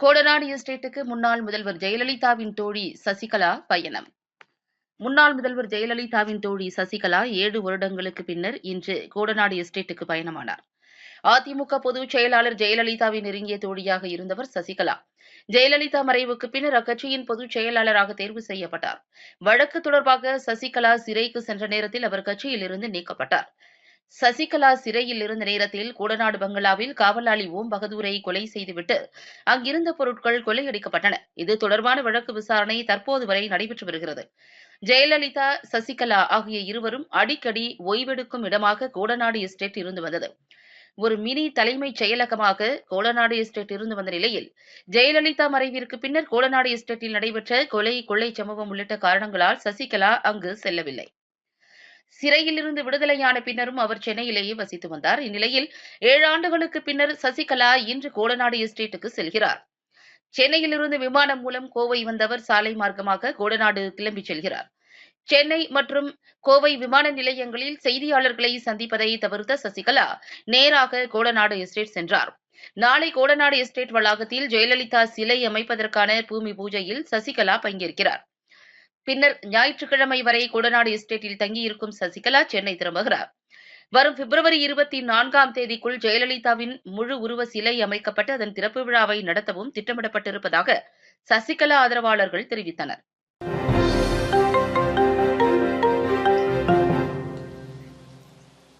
கோடநாடு எஸ்டேட்டுக்கு முன்னாள் முதல்வர் ஜெயலலிதாவின் தோழி சசிகலா பயணம். முன்னாள் முதல்வர் ஜெயலலிதாவின் தோழி சசிகலா ஏழு வருடங்களுக்கு பின்னர் இன்று கோடநாடு எஸ்டேட்டுக்கு பயணமானார். அதிமுக பொதுச் செயலாளர் ஜெயலலிதாவின் நெருங்கிய தோழியாக இருந்தவர் சசிகலா. ஜெயலலிதா மறைவுக்கு பின்னர் அக்கட்சியின் பொதுச் செயலாளராக தேர்வு செய்யப்பட்டார். வழக்கு தொடர்பாக சசிகலா சிறைக்கு சென்ற நேரத்தில் அவர் கட்சியிலிருந்து நீக்கப்பட்டார். சசிகலா சிறையில் இருந்த நேரத்தில் கூடநாடு பங்களாவில் காவலாளி ஓம் பகதூரை கொலை செய்துவிட்டு அங்கிருந்த பொருட்கள் கொள்ளையடிக்கப்பட்டன. இது தொடர்பான வழக்கு விசாரணை தற்போது வரை நடைபெற்று வருகிறது. ஜெயலலிதா சசிகலா ஆகிய இருவரும் அடிக்கடி ஓய்வெடுக்கும் இடமாக கோடநாடு எஸ்டேட் இருந்து வந்தது. ஒரு மினி தலைமைச் செயலகமாக கோலநாடு எஸ்டேட் இருந்து வந்த நிலையில் ஜெயலலிதா மறைவிற்கு பின்னர் கோடநாடு எஸ்டேட்டில் நடைபெற்ற கொலை கொள்ளை சம்பவம் உள்ளிட்ட காரணங்களால் சசிகலா அங்கு செல்லவில்லை. சிறையிலிருந்து விடுதலையான பின்னரும் அவர் சென்னையிலேயே வசித்து வந்தார். இந்நிலையில் ஏழு ஆண்டுகளுக்கு பின்னர் சசிகலா இன்று கோடநாடு எஸ்டேட்டுக்கு செல்கிறார். சென்னையிலிருந்து விமானம் மூலம் கோவை வந்தவர் சாலை மார்க்கமாக கோடநாடு கிளம்பி செல்கிறார். சென்னை மற்றும் கோவை விமான நிலையங்களில் செய்தியாளர்களை சந்திப்பதை தவிர்த்த சசிகலா நேராக கோடநாடு எஸ்டேட் சென்றார். நாளை கோடநாடு எஸ்டேட் வளாகத்தில் ஜெயலலிதா சிலை அமைப்பதற்கான பூமி பூஜையில் சசிகலா பங்கேற்கிறார். பின்னர் ஞாயிற்றுக்கிழமை வரை கொடநாடு எஸ்டேட்டில் தங்கியிருக்கும் சசிகலா சென்னை திரும்புகிறார். வரும் பிப்ரவரி இருபத்தி நான்காம் தேதிக்குள் ஜெயலலிதாவின் முழு உருவ சிலை அமைக்கப்பட்டு அதன் திறப்பு விழாவை நடத்தவும் திட்டமிடப்பட்டிருப்பதாக சசிகலா ஆதரவாளர்கள் தெரிவித்தனர்.